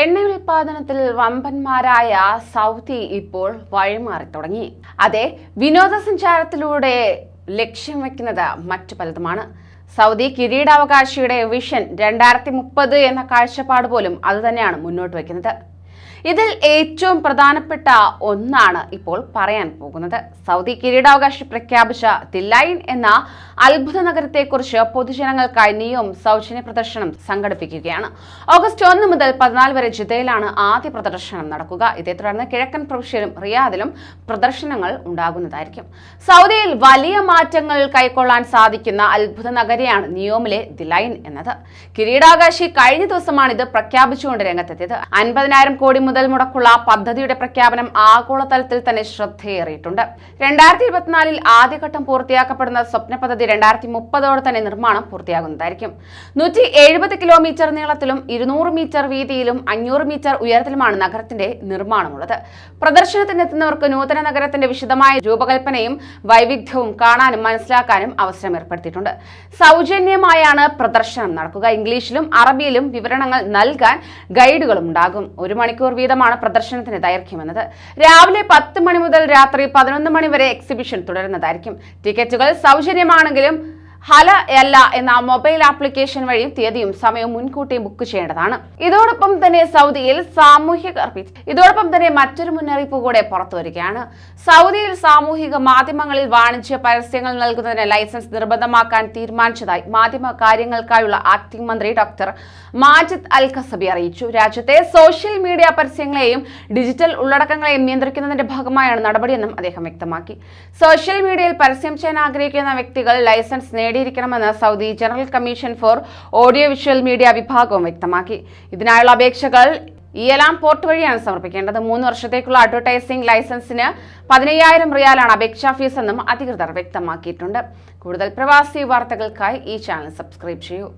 എണ്ണ ഉൽപാദനത്തിൽ വമ്പന്മാരായ സൗദി ഇപ്പോൾ വഴിമാറി തുടങ്ങി. അതെ വിനോദസഞ്ചാരത്തിലൂടെ ലക്ഷ്യം വെക്കുന്നത് മറ്റു പലതുമാണ്. സൗദി കിരീടാവകാശിയുടെ വിഷൻ രണ്ടായിരത്തി മുപ്പത് എന്ന കാഴ്ചപ്പാട് പോലും അതുതന്നെയാണ് മുന്നോട്ട് വയ്ക്കുന്നത്. ഇതിൽ ഏറ്റവും പ്രധാനപ്പെട്ട ഒന്നാണ് ഇപ്പോൾ പറയാൻ പോകുന്നത്. സൗദി കിരീടാവകാശി പ്രഖ്യാപിച്ച ദിലൈൻ എന്ന അത്ഭുത നഗരത്തെക്കുറിച്ച് പൊതുജനങ്ങൾക്കായി നിയോം സൗജന്യ പ്രദർശനം സംഘടിപ്പിക്കുകയാണ്. ഓഗസ്റ്റ് ഒന്ന് മുതൽ പതിനാല് വരെ ജിദ്ദയിലാണ് ആദ്യ പ്രദർശനം നടക്കുക. ഇതേ തുടർന്ന് കിഴക്കൻ പ്രവിശ്യയിലും റിയാദിലും പ്രദർശനങ്ങൾ ഉണ്ടാകുന്നതായിരിക്കും. സൗദിയിൽ വലിയ മാറ്റങ്ങൾ കൈക്കൊള്ളാൻ സാധിക്കുന്ന അത്ഭുത നഗരിയാണ് നിയോമിലെ ദിലൈൻ എന്നത്. കിരീടാകാശി കഴിഞ്ഞ ദിവസമാണ് ഇത് പ്രഖ്യാപിച്ചുകൊണ്ട് രംഗത്തെത്തിയത്. അൻപതിനായിരം കോടി മുതൽ മുടക്കുള്ള പദ്ധതിയുടെ പ്രഖ്യാപനം ആഗോളതലത്തിൽ തന്നെ ശ്രദ്ധയേറിയിട്ടുണ്ട്. രണ്ടായിരത്തി ഇരുപത്തിനാലിൽ ആദ്യഘട്ടം പൂർത്തിയാക്കപ്പെടുന്ന സ്വപ്ന പദ്ധതി രണ്ടായിരത്തി മുപ്പതോടെ തന്നെ നിർമ്മാണം പൂർത്തിയാകുന്നതായിരിക്കും. നൂറ്റി എഴുപത് കിലോമീറ്റർ നീളത്തിലും ഇരുന്നൂറ് മീറ്റർ വീതിയിലും അഞ്ഞൂറ് മീറ്റർ ഉയരത്തിലുമാണ് നഗരത്തിന്റെ നിർമ്മാണമുള്ളത്. പ്രദർശനത്തിനെത്തുന്നവർക്ക് നൂതന നഗരത്തിന്റെ വിശദമായ രൂപകൽപ്പനയും വൈവിധ്യവും കാണാനും മനസ്സിലാക്കാനും അവസരം ഏർപ്പെടുത്തിയിട്ടുണ്ട്. സൗജന്യമായാണ് പ്രദർശനം നടക്കുക. ഇംഗ്ലീഷിലും അറബിയിലും വിവരണങ്ങൾ നൽകാൻ ഗൈഡുകളും ഉണ്ടാകും ഒരു മണിക്കൂർ വീതമാണ് പ്രദർശനത്തിന് ദൈർഘ്യമെന്നത്. രാവിലെ പത്ത് മണി മുതൽ രാത്രി പതിനൊന്ന് മണി വരെ എക്സിബിഷൻ തുടരുന്നതായിരിക്കും. ടിക്കറ്റുകൾ സൗജന്യമാണെങ്കിലും ഹല എല്ല എന്ന മൊബൈൽ ആപ്ലിക്കേഷൻ വഴിയും തീയതിയും സമയവും മുൻകൂട്ടി ബുക്ക് ചെയ്യേണ്ടതാണ്. ഇതോടൊപ്പം തന്നെ സൗദിയിൽ സാമൂഹ്യ ഇതോടൊപ്പം തന്നെ മറ്റൊരു മുന്നറിയിപ്പ് കൂടെ പുറത്തു വരികയാണ്. സൗദിയിൽ സാമൂഹിക മാധ്യമങ്ങളിൽ വാണിജ്യ പരസ്യങ്ങൾ നൽകുന്നതിന് ലൈസൻസ് നിർബന്ധമാക്കാൻ തീരുമാനിച്ചതായി മാധ്യമ കാര്യങ്ങൾക്കായുള്ള ആക്ടിംഗ് മന്ത്രി ഡോക്ടർ മാജിദ് അൽ ഖസബി അറിയിച്ചു. രാജ്യത്തെ സോഷ്യൽ മീഡിയ പരസ്യങ്ങളെയും ഡിജിറ്റൽ ഉള്ളടക്കങ്ങളെയും നിയന്ത്രിക്കുന്നതിന്റെ ഭാഗമായാണ് നടപടിയെന്നും അദ്ദേഹം വ്യക്തമാക്കി. സോഷ്യൽ മീഡിയയിൽ പരസ്യം ചെയ്യാൻ ആഗ്രഹിക്കുന്ന വ്യക്തികൾ licence നേടിയിരിക്കണമെന്ന് Saudi general commission for audio visual media വിഭാഗവും വ്യക്തമാക്കി. ഇതിനായുള്ള അപേക്ഷകൾ ഇയലാം പോർട്ട് വഴിയാണ് സമർപ്പിക്കേണ്ടത്. മൂന്ന് വർഷത്തേക്കുള്ള അഡ്വർടൈസിംഗ് ലൈസൻസിന് പതിനയ്യായിരം റിയാലാണ് അപേക്ഷാ ഫീസ് എന്നും അധികൃതർ വ്യക്തമാക്കിയിട്ടുണ്ട്. കൂടുതൽ പ്രവാസി വാർത്തകൾക്കായി ഈ ചാനൽ സബ്സ്ക്രൈബ് ചെയ്യൂ.